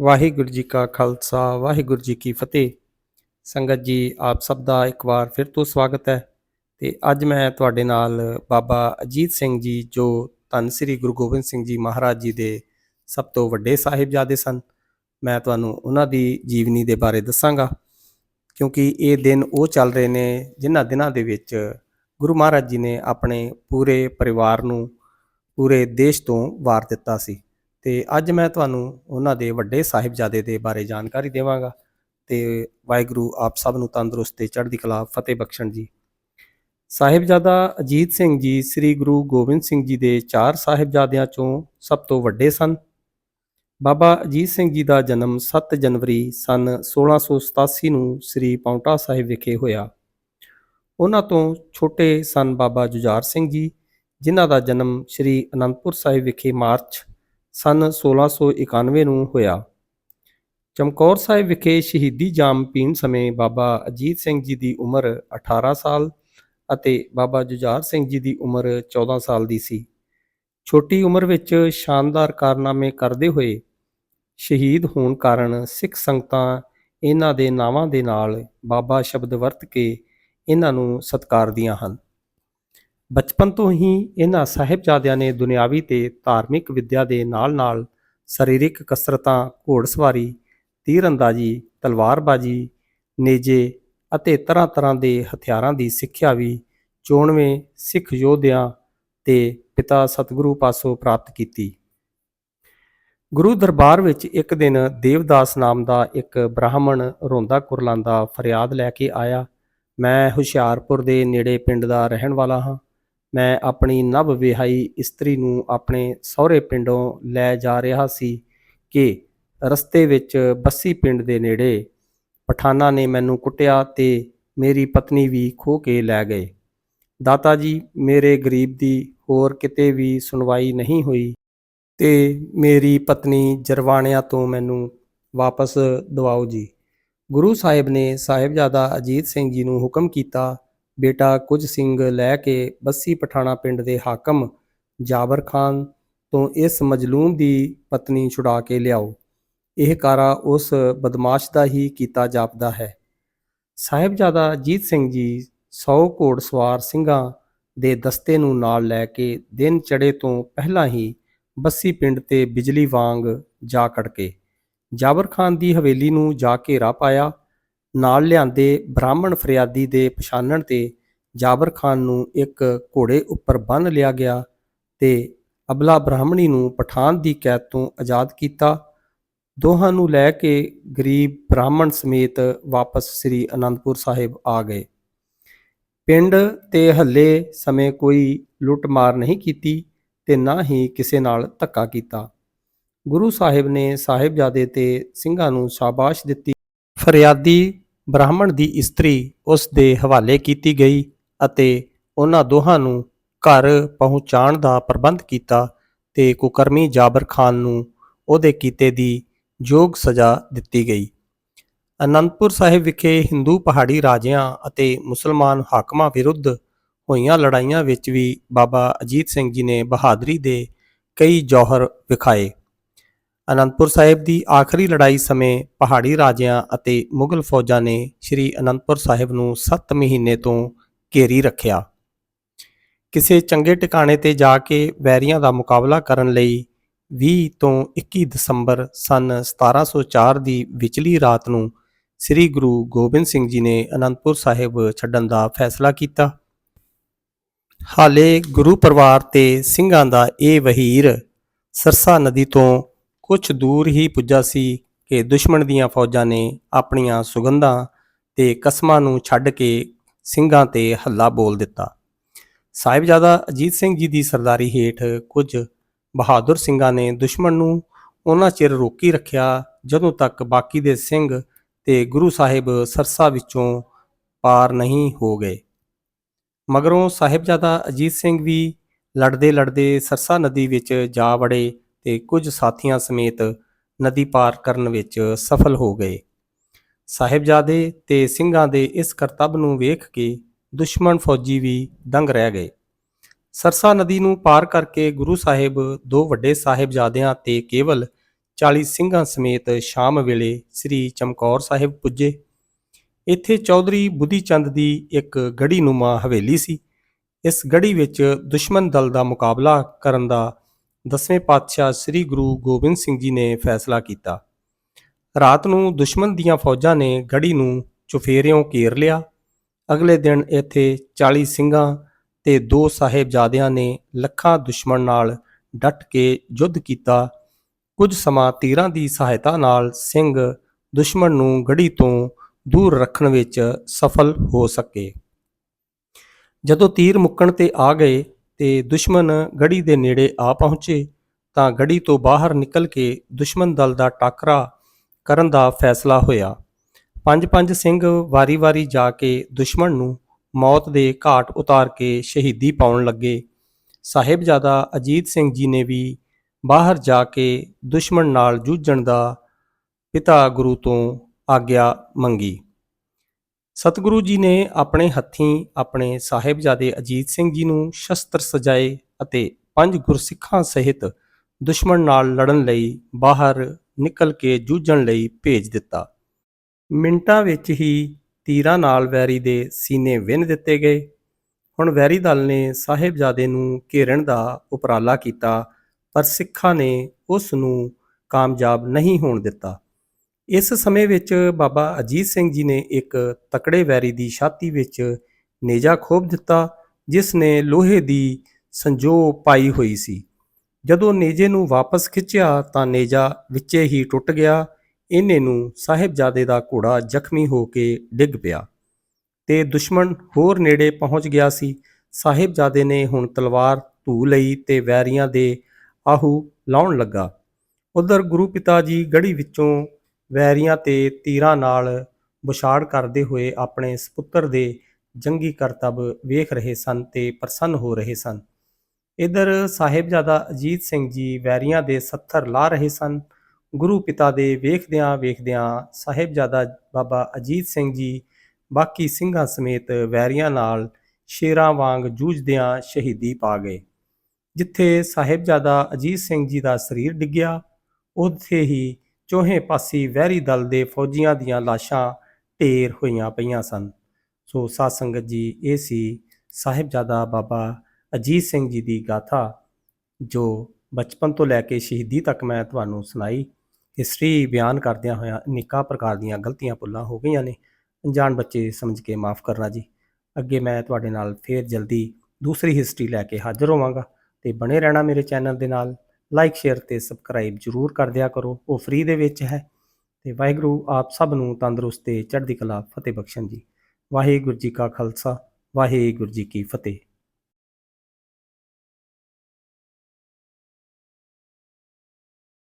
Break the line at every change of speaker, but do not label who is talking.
ਵਾਹਿਗੁਰੂ ਜੀ ਕਾ ਖਾਲਸਾ, ਵਾਹਿਗੁਰੂ ਜੀ ਕੀ ਫਤਿਹ। ਸੰਗਤ ਜੀ, ਆਪ ਸਭ ਦਾ ਇੱਕ ਵਾਰ ਫਿਰ ਤੋਂ ਸਵਾਗਤ ਹੈ ਤੇ ਅੱਜ ਮੈਂ ਤੁਹਾਡੇ ਨਾਲ ਬਾਬਾ ਅਜੀਤ ਸਿੰਘ ਜੀ, ਜੋ ਧੰਨ ਸ੍ਰੀ ਗੁਰੂ ਗੋਬਿੰਦ ਸਿੰਘ ਜੀ ਮਹਾਰਾਜ ਜੀ ਦੇ ਸਭ ਤੋਂ ਵੱਡੇ ਸਾਹਿਬਜ਼ਾਦੇ ਸਨ, ਮੈਂ ਤੁਹਾਨੂੰ ਉਹਨਾਂ ਦੀ ਜੀਵਨੀ ਦੇ ਬਾਰੇ ਦੱਸਾਂਗਾ। ਕਿਉਂਕਿ ਇਹ ਦਿਨ ਉਹ ਚੱਲ ਰਹੇ ਨੇ ਜਿਨ੍ਹਾਂ ਦਿਨਾਂ ਦੇ ਵਿੱਚ ਗੁਰੂ ਮਹਾਰਾਜ ਜੀ ਨੇ ਆਪਣੇ ਪੂਰੇ ਪਰਿਵਾਰ ਨੂੰ, ਪੂਰੇ ਦੇਸ਼ ਤੋਂ ਵਾਰ ਦਿੱਤਾ ਸੀ। ਤੇ ਅੱਜ ਮੈਂ ਤੁਹਾਨੂੰ ਉਹਨਾਂ ਦੇ ਵੱਡੇ ਸਾਹਿਬਜ਼ਾਦੇ ਦੇ ਬਾਰੇ ਜਾਣਕਾਰੀ ਦੇਵਾਂਗਾ ਤੇ ਵਾਹਿਗੁਰੂ ਆਪ ਸਭ ਨੂੰ ਤੰਦਰੁਸਤ ਤੇ ਚੜ੍ਹਦੀ ਕਲਾ ਫਤਿਹ ਬਖਸ਼ਣ ਜੀ। ਸਾਹਿਬਜ਼ਾਦਾ ਅਜੀਤ ਸਿੰਘ ਜੀ, ਸ੍ਰੀ ਗੁਰੂ ਗੋਬਿੰਦ ਸਿੰਘ ਜੀ ਦੇ ਚਾਰ ਸਾਹਿਬਜ਼ਾਦਿਆਂ ਚੋਂ ਸਭ ਤੋਂ ਵੱਡੇ ਸਨ। ਬਾਬਾ ਅਜੀਤ ਸਿੰਘ ਜੀ ਦਾ ਜਨਮ 7 ਜਨਵਰੀ ਸਨ 1687 ਨੂੰ ਸ੍ਰੀ ਪੌਂਟਾ ਸਾਹਿਬ ਵਿਖੇ ਹੋਇਆ। ਉਹਨਾਂ ਤੋਂ ਛੋਟੇ ਸਨ ਬਾਬਾ ਜੁਝਾਰ ਸਿੰਘ ਜੀ, ਜਿਨ੍ਹਾਂ ਦਾ ਜਨਮ ਸ੍ਰੀ ਅਨੰਦਪੁਰ ਸਾਹਿਬ ਵਿਖੇ ਮਾਰਚ ਸਨ 1691 ਨੂੰ ਹੋਇਆ। ਚਮਕੌਰ ਸਾਹਿਬ ਵਿਖੇ ਸ਼ਹੀਦੀ ਜਾਮ ਪੀਣ ਸਮੇਂ ਬਾਬਾ ਅਜੀਤ ਸਿੰਘ ਜੀ ਦੀ ਉਮਰ 18 ਸਾਲ ਅਤੇ ਬਾਬਾ ਜੁਝਾਰ ਸਿੰਘ ਜੀ ਦੀ ਉਮਰ 14 ਸਾਲ ਦੀ ਸੀ। ਛੋਟੀ ਉਮਰ ਵਿੱਚ ਸ਼ਾਨਦਾਰ ਕਾਰਨਾਮੇ ਕਰਦੇ ਹੋਏ ਸ਼ਹੀਦ ਹੋਣ ਕਾਰਨ ਸਿੱਖ ਸੰਗਤਾਂ ਇਹਨਾਂ ਦੇ ਨਾਵਾਂ ਦੇ ਨਾਲ ਬਾਬਾ ਸ਼ਬਦ ਵਰਤ ਕੇ ਇਹਨਾਂ ਨੂੰ ਸਤਿਕਾਰਦੀਆਂ ਹਨ। ਬਚਪਨ ਤੋਂ ਹੀ ਇਹਨਾਂ ਸਾਹਿਬਜ਼ਾਦਿਆਂ ਨੇ ਦੁਨਿਆਵੀ ਤੇ ਧਾਰਮਿਕ ਵਿੱਦਿਆ ਦੇ ਨਾਲ-ਨਾਲ ਸਰੀਰਕ ਕਸਰਤਾਂ, ਘੋੜਸਵਾਰੀ, ਤੀਰਅੰਦਾਜ਼ੀ, ਤਲਵਾਰਬਾਜ਼ੀ, ਨੇਜੇ ਅਤੇ ਤਰ੍ਹਾਂ-ਤਰ੍ਹਾਂ ਦੇ ਹਥਿਆਰਾਂ ਦੀ ਸਿੱਖਿਆ ਵੀ ਚੋਣਵੇਂ ਸਿੱਖ ਯੋਧਿਆਂ ਤੇ ਪਿਤਾ ਸਤਿਗੁਰੂ ਪਾਸੋਂ ਪ੍ਰਾਪਤ ਕੀਤੀ। ਗੁਰੂ ਦਰਬਾਰ ਵਿੱਚ ਇੱਕ ਦਿਨ ਦੇਵਦਾਸ ਨਾਮ ਦਾ ਇੱਕ ਬ੍ਰਾਹਮਣ ਰੋਂਦਾ ਕੁਰਲਾਂਦਾ ਫਰਿਆਦ ਲੈ ਕੇ ਆਇਆ, ਮੈਂ ਹੁਸ਼ਿਆਰਪੁਰ ਦੇ ਨੇੜੇ ਪਿੰਡ ਦਾ ਰਹਿਣ ਵਾਲਾ ਹਾਂ। ਮੈਂ ਆਪਣੀ ਨਵ ਵਿਆਹੀ ਇਸਤਰੀ ਨੂੰ ਆਪਣੇ ਸਹੁਰੇ ਪਿੰਡੋਂ ਲੈ ਜਾ ਰਿਹਾ ਸੀ ਕਿ ਰਸਤੇ ਵਿੱਚ ਬੱਸੀ ਪਿੰਡ ਦੇ ਨੇੜੇ ਪਠਾਨਾ ਨੇ ਮੈਨੂੰ ਕੁੱਟਿਆ ਤੇ ਮੇਰੀ ਪਤਨੀ ਵੀ ਖੋ ਕੇ ਲੈ ਗਏ। ਦਾਤਾ ਜੀ, ਮੇਰੇ ਗਰੀਬ ਦੀ ਹੋਰ ਕਿਤੇ ਵੀ ਸੁਣਵਾਈ ਨਹੀਂ ਹੋਈ ਤੇ ਮੇਰੀ ਪਤਨੀ ਜਰਵਾਣਿਆਂ ਤੋਂ ਮੈਨੂੰ ਵਾਪਸ ਦਿਵਾਓ ਜੀ। ਗੁਰੂ ਸਾਹਿਬ ਨੇ ਸਾਹਿਬਜ਼ਾਦਾ ਅਜੀਤ ਸਿੰਘ ਜੀ ਨੂੰ ਹੁਕਮ ਕੀਤਾ ਬੇਟਾ ਕੁਝ ਸਿੰਘ ਲੈ ਕੇ ਬੱਸੀ ਪਠਾਣਾ ਪਿੰਡ ਦੇ ਹਾਕਮ ਜਾਬਰ ਖਾਨ ਤੋਂ ਇਸ ਮਜਲੂਮ ਦੀ ਪਤਨੀ ਛੁਡਾ ਕੇ ਲਿਆਓ। ਇਹ ਕਾਰਾ ਉਸ ਬਦਮਾਸ਼ ਦਾ ਹੀ ਕੀਤਾ ਜਾਪਦਾ ਹੈ। ਸਾਹਿਬਜ਼ਾਦਾ ਅਜੀਤ ਸਿੰਘ ਜੀ 100 ਘੋੜਸਵਾਰ ਸਿੰਘਾਂ ਦੇ ਦਸਤੇ ਨੂੰ ਨਾਲ ਲੈ ਕੇ ਦਿਨ ਚੜੇ ਤੋਂ ਪਹਿਲਾਂ ਹੀ ਬੱਸੀ ਪਿੰਡ ਤੇ ਬਿਜਲੀ ਵਾਂਗ ਜਾ ਕੜਕੇ ਜਾਬਰ ਖਾਨ ਦੀ ਹਵੇਲੀ ਨੂੰ ਜਾ ਕੇ ਘੇਰਾ ਪਾਇਆ ਨਾਲ ਲਿਆਂਦੇ ਬ੍ਰਾਹਮਣ ਫਰਿਆਦੀ ਦੇ ਪਛਾਣਨ ਤੇ ਜਾਬਰ ਖਾਨ ਨੂੰ ਇੱਕ ਘੋੜੇ ਉੱਪਰ ਬੰਨ ਲਿਆ ਗਿਆ ਤੇ ਅਬਲਾ ਬ੍ਰਾਹਮਣੀ ਨੂੰ ਪਠਾਨ ਦੀ ਕੈਦ ਤੋਂ ਆਜ਼ਾਦ ਕੀਤਾ। ਦੋਹਾਂ ਨੂੰ ਲੈ ਕੇ ਗਰੀਬ ਬ੍ਰਾਹਮਣ ਸਮੇਤ ਵਾਪਸ ਸ੍ਰੀ ਅਨੰਦਪੁਰ ਸਾਹਿਬ ਆ ਗਏ। ਪਿੰਡ ਤੇ ਹੱਲੇ ਸਮੇਂ ਕੋਈ ਲੁੱਟਮਾਰ ਨਹੀਂ ਕੀਤੀ ਤੇ ਨਾ ਹੀ ਕਿਸੇ ਨਾਲ ਧੱਕਾ ਕੀਤਾ। ਗੁਰੂ ਸਾਹਿਬ ਨੇ ਸਾਹਿਬਜ਼ਾਦੇ ਤੇ ਸਿੰਘਾਂ ਨੂੰ ਸ਼ਾਬਾਸ਼ ਦਿੱਤੀ। ਫਰਿਆਦੀ ਬ੍ਰਾਹਮਣ ਦੀ ਇਸਤਰੀ ਉਸ ਦੇ ਹਵਾਲੇ ਕੀਤੀ ਗਈ ਅਤੇ ਉਹਨਾਂ ਦੋਹਾਂ ਨੂੰ ਘਰ ਪਹੁੰਚਾਉਣ ਦਾ ਪ੍ਰਬੰਧ ਕੀਤਾ ਤੇ ਕੁਕਰਮੀ ਜਾਬਰ ਖਾਨ ਨੂੰ ਉਹਦੇ ਕੀਤੇ ਦੀ ਯੋਗ ਸਜ਼ਾ ਦਿੱਤੀ ਗਈ। ਅਨੰਦਪੁਰ ਸਾਹਿਬ ਵਿਖੇ ਹਿੰਦੂ ਪਹਾੜੀ ਰਾਜਿਆਂ ਅਤੇ ਮੁਸਲਮਾਨ ਹਾਕਮਾਂ ਵਿਰੁੱਧ ਹੋਈਆਂ ਲੜਾਈਆਂ ਵਿੱਚ ਵੀ ਬਾਬਾ ਅਜੀਤ ਸਿੰਘ ਜੀ ਨੇ ਬਹਾਦਰੀ ਦੇ ਕਈ ਜੌਹਰ ਵਿਖਾਏ। ਅਨੰਦਪੁਰ ਸਾਹਿਬ ਦੀ ਆਖਰੀ ਲੜਾਈ ਸਮੇਂ ਪਹਾੜੀ ਰਾਜਿਆਂ ਅਤੇ ਮੁਗਲ ਫੌਜਾਂ ਨੇ ਸ੍ਰੀ ਅਨੰਦਪੁਰ ਸਾਹਿਬ ਨੂੰ 7 ਮਹੀਨੇ ਤੋਂ ਘੇਰੀ ਰੱਖਿਆ। ਕਿਸੇ ਚੰਗੇ ਟਿਕਾਣੇ ਤੇ ਜਾ ਕੇ ਵੈਰੀਆਂ ਦਾ ਮੁਕਾਬਲਾ ਕਰਨ ਲਈ 20 ਤੋਂ 21 ਦਸੰਬਰ ਸਨ 1704 ਦੀ ਵਿਚਲੀ ਰਾਤ ਨੂੰ ਸ੍ਰੀ ਗੁਰੂ ਗੋਬਿੰਦ ਸਿੰਘ ਜੀ ਨੇ ਅਨੰਦਪੁਰ ਸਾਹਿਬ ਛੱਡਣ ਦਾ ਫੈਸਲਾ ਕੀਤਾ। ਹਾਲੇ ਗੁਰੂ ਪਰਿਵਾਰ ਤੇ ਸਿੰਘਾਂ ਦਾ ਇਹ ਵਹੀਰ ਸਰਸਾ ਨਦੀ ਤੋਂ ਕੁਝ ਦੂਰ ਹੀ ਪੁੱਜਾ ਸੀ ਕਿ ਦੁਸ਼ਮਣ ਦੀਆਂ ਫੌਜਾਂ ਨੇ ਆਪਣੀਆਂ ਸੁਗੰਧਾਂ ਤੇ ਕਸਮਾਂ ਨੂੰ ਛੱਡ ਕੇ ਸਿੰਘਾਂ ਤੇ ਹੱਲਾ ਬੋਲ ਦਿੱਤਾ। ਸਾਹਿਬਜ਼ਾਦਾ ਅਜੀਤ ਸਿੰਘ ਜੀ ਦੀ ਸਰਦਾਰੀ ਹੇਠ ਕੁਝ ਬਹਾਦਰ ਸਿੰਘਾਂ ਨੇ ਦੁਸ਼ਮਣ ਨੂੰ ਉਹਨਾਂ ਚਿਰ ਰੋਕੀ ਰੱਖਿਆ, ਜਦੋਂ ਤੱਕ ਬਾਕੀ ਦੇ ਸਿੰਘ ਤੇ ਗੁਰੂ ਸਾਹਿਬ ਸਰਸਾ ਵਿੱਚੋਂ ਪਾਰ ਨਹੀਂ ਹੋ ਗਏ। ਮਗਰੋਂ ਸਾਹਿਬਜ਼ਾਦਾ ਅਜੀਤ ਸਿੰਘ ਵੀ ਲੜਦੇ ਲੜਦੇ ਸਰਸਾ ਨਦੀ ਵਿੱਚ ਜਾ ਵੜੇ ਤੇ ਕੁਝ ਸਾਥੀਆਂ ਸਮੇਤ ਨਦੀ ਪਾਰ ਕਰਨ ਵਿੱਚ ਸਫਲ ਹੋ ਗਏ। ਸਾਹਿਬਜ਼ਾਦੇ ਤੇ ਸਿੰਘਾਂ ਦੇ ਇਸ ਕਰਤੱਵ ਨੂੰ ਵੇਖ ਕੇ ਦੁਸ਼ਮਣ ਫੌਜੀ ਵੀ ਦੰਗ ਰਹਿ ਗਏ। ਸਰਸਾ ਨਦੀ ਨੂੰ ਪਾਰ ਕਰਕੇ ਗੁਰੂ ਸਾਹਿਬ ਦੋ ਵੱਡੇ ਸਾਹਿਬਜ਼ਾਦਿਆਂ ਤੇ ਕੇਵਲ 40 ਸਿੰਘਾਂ ਸਮੇਤ ਸ਼ਾਮ ਵੇਲੇ ਸ੍ਰੀ ਚਮਕੌਰ ਸਾਹਿਬ ਪੁੱਜੇ। ਇੱਥੇ ਚੌਧਰੀ ਬੁੱਧੀ ਚੰਦ ਦੀ ਇੱਕ ਗੜੀ ਨੁਮਾ ਹਵੇਲੀ ਸੀ। ਇਸ ਗੜੀ ਵਿੱਚ ਦੁਸ਼ਮਣ ਦਲ ਦਾ ਮੁਕਾਬਲਾ ਕਰਨ ਦਾ ਦਸਵੇਂ ਪਾਤਸ਼ਾਹ ਸ੍ਰੀ ਗੁਰੂ ਗੋਬਿੰਦ ਸਿੰਘ ਜੀ ਨੇ ਫੈਸਲਾ ਕੀਤਾ। ਰਾਤ ਨੂੰ ਦੁਸ਼ਮਣ ਦੀਆਂ ਫੌਜਾਂ ਨੇ ਗੜੀ ਨੂੰ ਚੁਫੇਰਿਓਂ ਘੇਰ ਲਿਆ। ਅਗਲੇ ਦਿਨ ਇੱਥੇ 40 ਸਿੰਘਾਂ ਤੇ ਦੋ ਸਾਹਿਬਜ਼ਾਦਿਆਂ ਨੇ ਲੱਖਾਂ ਦੁਸ਼ਮਣ ਨਾਲ ਡਟ ਕੇ ਯੁੱਧ ਕੀਤਾ। ਕੁਝ ਸਮਾਂ ਤੀਰਾਂ ਦੀ ਸਹਾਇਤਾ ਨਾਲ ਸਿੰਘ ਦੁਸ਼ਮਣ ਨੂੰ ਗੜੀ ਤੋਂ ਦੂਰ ਰੱਖਣ ਵਿੱਚ ਸਫਲ ਹੋ ਸਕੇ। ਜਦੋਂ ਤੀਰ ਮੁੱਕਣ ਤੇ ਆ ਗਏ ਤੇ ਦੁਸ਼ਮਣ ਗੜੀ ਦੇ ਨੇੜੇ ਆ ਪਹੁੰਚੇ ਤਾਂ ਗੜੀ ਤੋਂ ਬਾਹਰ ਨਿਕਲ ਕੇ ਦੁਸ਼ਮਣ ਦਲ ਦਾ ਟਾਕਰਾ ਕਰਨ ਦਾ ਫੈਸਲਾ ਹੋਇਆ। ਪੰਜ ਪੰਜ ਸਿੰਘ ਵਾਰੀ-ਵਾਰੀ ਜਾ ਕੇ ਦੁਸ਼ਮਣ ਨੂੰ ਮੌਤ ਦੇ ਘਾਟ ਉਤਾਰ ਕੇ ਸ਼ਹੀਦੀ ਪਾਉਣ ਲੱਗੇ। ਸਾਹਿਬਜ਼ਾਦਾ ਅਜੀਤ ਸਿੰਘ ਜੀ ਨੇ ਵੀ ਬਾਹਰ ਜਾ ਕੇ ਦੁਸ਼ਮਣ ਨਾਲ ਜੂਝਣ ਦਾ ਪਿਤਾ ਗੁਰੂ ਤੋਂ ਆਗਿਆ ਮੰਗੀ। ਸਤਿਗੁਰੂ ਜੀ ਨੇ ਆਪਣੇ ਹੱਥੀਂ ਆਪਣੇ ਸਾਹਿਬਜ਼ਾਦੇ ਅਜੀਤ ਸਿੰਘ ਜੀ ਨੂੰ ਸ਼ਸਤਰ ਸਜਾਏ ਅਤੇ ਪੰਜ ਗੁਰਸਿੱਖਾਂ ਸਹਿਤ ਦੁਸ਼ਮਣ ਨਾਲ ਲੜਨ ਲਈ ਬਾਹਰ ਨਿਕਲ ਕੇ ਜੂਝਣ ਲਈ ਭੇਜ ਦਿੱਤਾ। ਮਿੰਟਾਂ ਵਿੱਚ ਹੀ ਤੀਰਾਂ ਨਾਲ ਵੈਰੀ ਦੇ ਸੀਨੇ ਵਿੰਨ ਦਿੱਤੇ ਗਏ। ਹੁਣ ਵੈਰੀ ਦਲ ਨੇ ਸਾਹਿਬਜ਼ਾਦੇ ਨੂੰ ਘੇਰਨ ਦਾ ਉਪਰਾਲਾ ਕੀਤਾ, ਪਰ ਸਿੱਖਾਂ ਨੇ ਉਸ ਨੂੰ ਕਾਮਯਾਬ ਨਹੀਂ ਹੋਣ ਦਿੱਤਾ। ਇਸ ਸਮੇਂ ਵਿੱਚ ਬਾਬਾ ਅਜੀਤ ਸਿੰਘ ਜੀ ਨੇ ਇੱਕ ਤਕੜੇ ਵੈਰੀ ਦੀ ਛਾਤੀ ਵਿੱਚ ਨੇਜਾ ਖੋਪ ਦਿੱਤਾ, ਜਿਸ ਨੇ ਲੋਹੇ ਦੀ ਸੰਜੋ ਪਾਈ ਹੋਈ ਸੀ। ਜਦੋਂ ਨੇਜੇ ਨੂੰ ਵਾਪਸ ਖਿੱਚਿਆ ਤਾਂ ਨੇਜਾ ਵਿੱਚੇ ਹੀ ਟੁੱਟ ਗਿਆ। ਇਹਨੇ ਨੂੰ ਸਾਹਿਬਜ਼ਾਦੇ ਦਾ ਘੋੜਾ ਜ਼ਖਮੀ ਹੋ ਕੇ ਡਿੱਗ ਪਿਆ ਤੇ ਦੁਸ਼ਮਣ ਹੋਰ ਨੇੜੇ ਪਹੁੰਚ ਗਿਆ ਸੀ। ਸਾਹਿਬਜ਼ਾਦੇ ਨੇ ਹੁਣ ਤਲਵਾਰ ਧੂ ਲਈ ਤੇ ਵੈਰੀਆਂ ਦੇ ਆਹੂ ਲਾਉਣ ਲੱਗਾ। ਉਧਰ ਗੁਰੂ ਪਿਤਾ ਜੀ ਗੜੀ ਵਿੱਚੋਂ ਵੈਰੀਆਂ ਤੇ ਤੀਰਾਂ ਨਾਲ ਬੁਛਾੜ ਕਰਦੇ ਹੋਏ ਆਪਣੇ ਸੁਪੁੱਤਰ ਦੇ ਜੰਗੀ ਕਰਤੱਵ ਵੇਖ ਰਹੇ ਸਨ ਤੇ ਪ੍ਰਸੰਨ ਹੋ ਰਹੇ ਸਨ। ਇਧਰ ਸਾਹਿਬਜ਼ਾਦਾ ਅਜੀਤ ਸਿੰਘ ਜੀ ਵੈਰੀਆਂ ਦੇ ਸੱਥਰ ਲਾ ਰਹੇ ਸਨ। ਗੁਰੂ ਪਿਤਾ ਦੇ ਵੇਖਦਿਆਂ ਵੇਖਦਿਆਂ ਸਾਹਿਬਜ਼ਾਦਾ ਬਾਬਾ ਅਜੀਤ ਸਿੰਘ ਜੀ ਬਾਕੀ ਸਿੰਘਾਂ ਸਮੇਤ ਵੈਰੀਆਂ ਨਾਲ ਸ਼ੇਰਾਂ ਵਾਂਗ ਜੂਝਦਿਆਂ ਸ਼ਹੀਦੀ ਪਾ ਗਏ। ਜਿੱਥੇ ਸਾਹਿਬਜ਼ਾਦਾ ਅਜੀਤ ਸਿੰਘ ਜੀ ਦਾ ਸਰੀਰ ਡਿੱਗਿਆ, ਉੱਥੇ ਹੀ ਚੋਹੇ ਪਾਸੀ ਵਹਿਰੀ ਦਲ ਦੇ ਫੌਜੀਆਂ ਦੀਆਂ ਲਾਸ਼ਾਂ ਢੇਰ ਹੋਈਆਂ ਪਈਆਂ ਸਨ। ਸੋ ਸਾਧ ਸੰਗਤ ਜੀ, ਇਹ ਸੀ ਸਾਹਿਬਜ਼ਾਦਾ ਬਾਬਾ ਅਜੀਤ ਸਿੰਘ ਜੀ ਦੀ ਗਾਥਾ, ਜੋ ਬਚਪਨ ਤੋਂ ਲੈ ਕੇ ਸ਼ਹੀਦੀ ਤੱਕ ਮੈਂ ਤੁਹਾਨੂੰ ਸੁਣਾਈ। ਹਿਸਟਰੀ ਬਿਆਨ ਕਰਦਿਆਂ ਹੋਇਆ ਅਨੇਕਾਂ ਪ੍ਰਕਾਰ ਦੀਆਂ ਗਲਤੀਆਂ ਭੁੱਲਾਂ ਹੋ ਗਈਆਂ ਨੇ। ਅਣਜਾਣ ਬੱਚੇ ਸਮਝ ਕੇ ਮਾਫ ਕਰਨਾ ਜੀ। ਅੱਗੇ ਮੈਂ ਤੁਹਾਡੇ ਨਾਲ ਫੇਰ ਜਲਦੀ ਦੂਸਰੀ ਹਿਸਟਰੀ ਲੈ ਕੇ ਹਾਜ਼ਰ ਹੋਵਾਂਗਾ ਤੇ ਬਣੇ ਰਹਿਣਾ ਮੇਰੇ ਚੈਨਲ ਦੇ ਨਾਲ। ਲਾਈਕ ਸ਼ੇਅਰ ਤੇ ਸਬਸਕ੍ਰਾਈਬ ਜਰੂਰ ਕਰ ਦਿਆ ਕਰੋ। ਉਹ ਫ੍ਰੀ ਦੇ ਵਿੱਚ ਹੈ। ਤੇ ਵਾਹਿਗੁਰੂ ਆਪ ਸਭ ਨੂੰ ਤੰਦਰੁਸਤ ਤੇ ਚੜ੍ਹਦੀ ਕਲਾ ਫਤਿਹ ਬਖਸ਼ਣ ਜੀ। ਵਾਹਿਗੁਰੂ ਜੀ ਕਾ ਖਾਲਸਾ, ਵਾਹਿਗੁਰੂ ਜੀ ਕੀ ਫਤਿਹ।